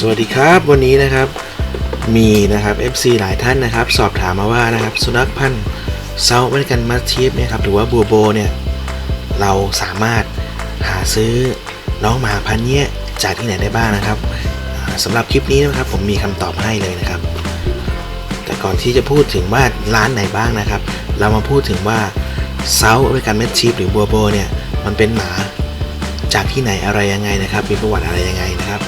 สวัสดีครับวันนี้นะครับมีนะครับ FC หลายท่านนะครับ สอบถามมาว่านะครับสุนัขพันธุ์เซาท์อเมริกันมาสทีฟเนี่ยครับหรือว่าบัวโบเนี่ยเราสามารถหาซื้อน้องหมาพันธุ์เนี้ยจากที่ไหนได้บ้างนะครับอ่าสำหรับคลิปนี้นะครับผมมีคำตอบให้เลยนะครับ แต่ก่อนที่จะพูดถึงว่าร้านไหนบ้างนะครับ เรามาพูดถึงว่าเซาท์อเมริกันแมชชีฟหรือบัวโบเนี่ยมันเป็นหมาจากที่ไหนอะไรยังไงนะครับ มีประวัติอะไรยังไงนะครับ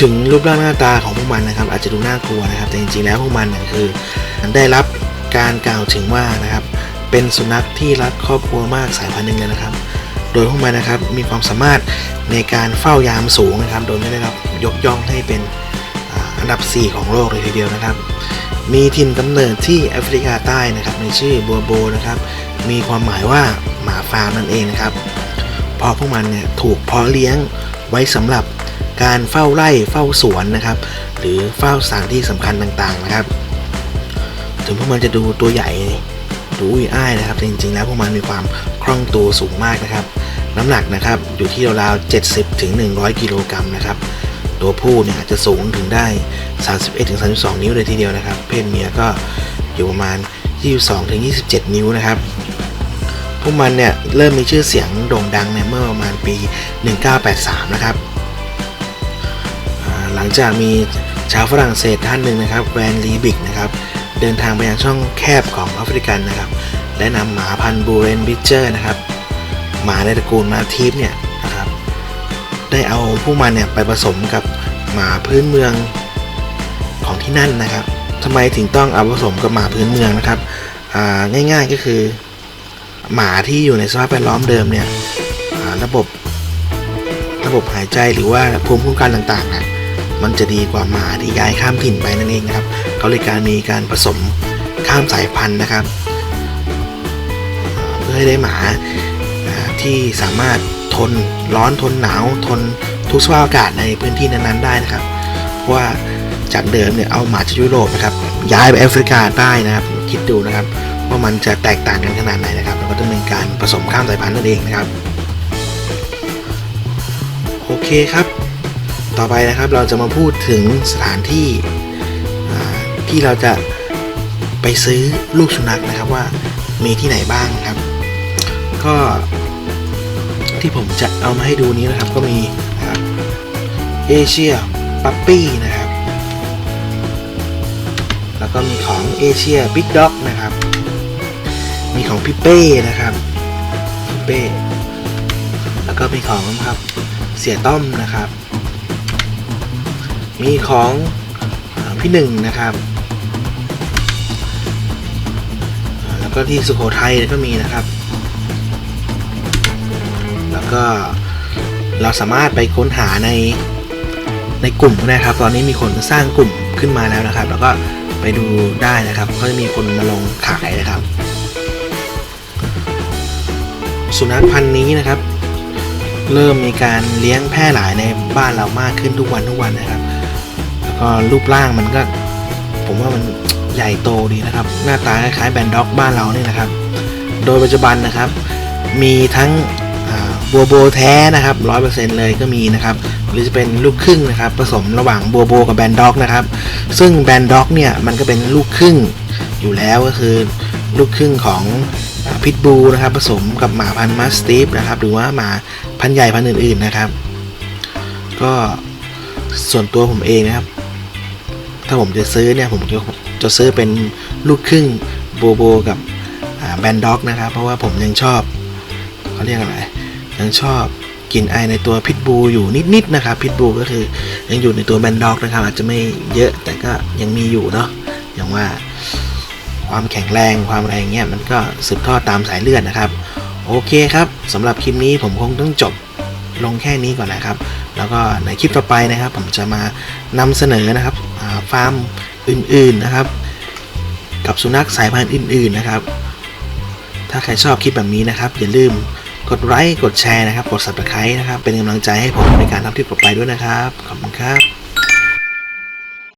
ถึงรูปร่างหน้าตาของพวกมันนะครับ อาจจะดูน่ากลัวนะครับ แต่จริงๆแล้วพวกมันเนี่ยคือ ได้รับการกล่าวถึงว่านะครับ เป็นสุนัขที่รักครอบครัวมากสายพันธุ์หนึ่งเลยนะครับ โดยพวกมันนะครับมีความสามารถในการเฝ้ายามสูงนะครับ โดยไม่ได้รับยกย่องให้เป็นอันดับ 4 ของโลกเลยทีเดียวนะครับ มีถิ่นกำเนิดที่แอฟริกาใต้นะครับ ในชื่อบัวโบนะครับ มีความหมายว่าหมาฟาร์มนั่นเองนะครับเพราะพวกมันเนี่ยถูกเพาะเลี้ยงไว้สำหรับ การเฝ้าไร่เฝ้าสวนนะครับ หรือเฝ้าสถานที่สำคัญต่างๆนะครับ ถึงพวกมันจะดูตัวใหญ่ดูอุ้ยอ้ายนะครับแต่จริงๆ แล้วพวกมันมีความคล่องตัวสูงมากนะครับ น้ำหนักนะครับอยู่ที่ราวๆ70ถึง100 กิโลกรัมนะครับตัวผู้เนี่ยจะสูงถึงได้ 31ถึง32 นิ้วเลยทีเดียวนะครับ เพศเมียก็อยู่ประมาณ 22ถึง27 นิ้วนะครับพวกมันเนี่ยเริ่มมีชื่อเสียงโด่งดังเนี่ยเมื่อประมาณปี 1983 นะครับ หลังจากมีชาวฝรั่งเศสท่านหนึ่งนะครับแวนลีบิกนะครับเดินทางไปยังช่องแคบของแอฟริกันนะครับ และนำหมาพันธุ์บูเรนบิเจอร์นะครับหมาในตระกูลมาทีฟเนี่ยนะครับ ได้เอาพวกมันเนี่ยไปผสมกับหมาพื้นเมืองของที่นั่นนะครับทำไมถึงต้องเอาผสมกับหมาพื้นเมืองนะครับง่ายๆก็คือ หมาที่อยู่ในสภาพแวดล้อมเดิมเนี่ยระบบระบบหายใจหรือว่าภูมิคุ้มกันต่างๆนะ มันจะดีกว่าหมาที่ย้ายข้ามถิ่นไปนั่นเองครับเขาเลยการมีการผสมข้ามสายพันธุ์นะครับ เพื่อให้ได้หมาที่สามารถทนร้อนทนหนาวทนทุกสภาพอากาศในพื้นที่นั้นๆได้นะครับเพราะว่าจากเดิมเนี่ยเอาหมาจากยุโรปนะครับย้ายไปแอฟริกาใต้นะครับ คิดดูนะครับ ว่ามันจะแตกต่างกันขนาดไหนนะครับแล้วก็ดำเนินการผสมข้ามสายพันธุ์นั่นเองนะครับ โอเคครับ ต่อไปนะครับเราจะมาพูดถึงสถานที่ที่เราจะไปซื้อลูกสุนัขนะครับว่ามีที่ไหนบ้างครับ ก็ที่ผมจะเอามาให้ดูนี้นะครับก็มีเอเชียปั๊ปปี้นะครับ แล้วก็มีของเอเชียบิ๊กด็อกนะครับ มีของพี่เป้นะครับพี่เป้แล้วก็มีของครับเสียต้อมนะครับ มีของพี่หนึ่งนะครับ แล้วก็ที่สุโขทัยก็มีนะครับ แล้วก็เราสามารถไปค้นหาในในกลุ่มนะครับ ตอนนี้มีคนสร้างกลุ่มขึ้นมาแล้วนะครับ แล้วก็ไปดูได้นะครับก็จะมีคนมาลงขายนะครับ สุนัขพันธุ์นี้นะครับ เริ่มมีการเลี้ยงแพร่หลายในบ้านเรามากขึ้นทุกวันทุกวันนะครับ ก็รูปร่างมันก็ ผมว่ามันใหญ่โตดีนะครับ หน้าตาคล้ายๆแบนด็อกบ้านเราเนี่ยนะครับ โดยปัจจุบันนะครับ มีทั้งบัวโบแท้นะครับร้อยเปอร์เซ็นต์เลยก็มีนะครับ หรือจะเป็นลูกครึ่งนะครับ ผสมระหว่างบัวโบกับแบนด็อกนะครับ ซึ่งแบนด็อกเนี่ยมันก็เป็นลูกครึ่งอยู่แล้วก็คือลูกครึ่งของพิทบูนะครับ ผสมกับหมาพันธุ์มัสติฟนะครับ หรือว่าหมาพันธุ์ใหญ่พันธุ์อื่นๆนะครับ ก็ส่วนตัวผมเองนะครับ ถ้าผมจะซื้อเนี่ยผมจะจะซื้อเป็นลูกครึ่งโบโบกับแบนด็อกนะครับ เพราะว่าผมยังชอบเขาเรียกอะไรยังชอบกลิ่นไอในตัวพิทบูอยู่นิดๆนะครับพิทบูก็คือยังอยู่ในตัวแบนด็อกนะครับ อาจจะไม่เยอะแต่ก็ยังมีอยู่เนาะอย่างว่าความแข็งแรงความอะไรเงี้ยมันก็สืบทอดตามสายเลือดนะครับ โอเคครับสำหรับคลิปนี้ผมคงต้องจบลงแค่นี้ก่อนนะครับ แล้วก็ในคลิปต่อไปนะครับ ผมจะมานำเสนอนะครับ ฟาร์มอื่นๆนะครับ กับสุนัขสายพันธุ์อื่น ๆนะครับ ถ้าใครชอบคลิปแบบนี้นะครับ อย่าลืมกดไลค์กดแชร์นะครับ กด subscribe นะครับ เป็นกำลังใจให้ผมในการทำคลิปต่อไปด้วยนะครับ ขอบคุณครับ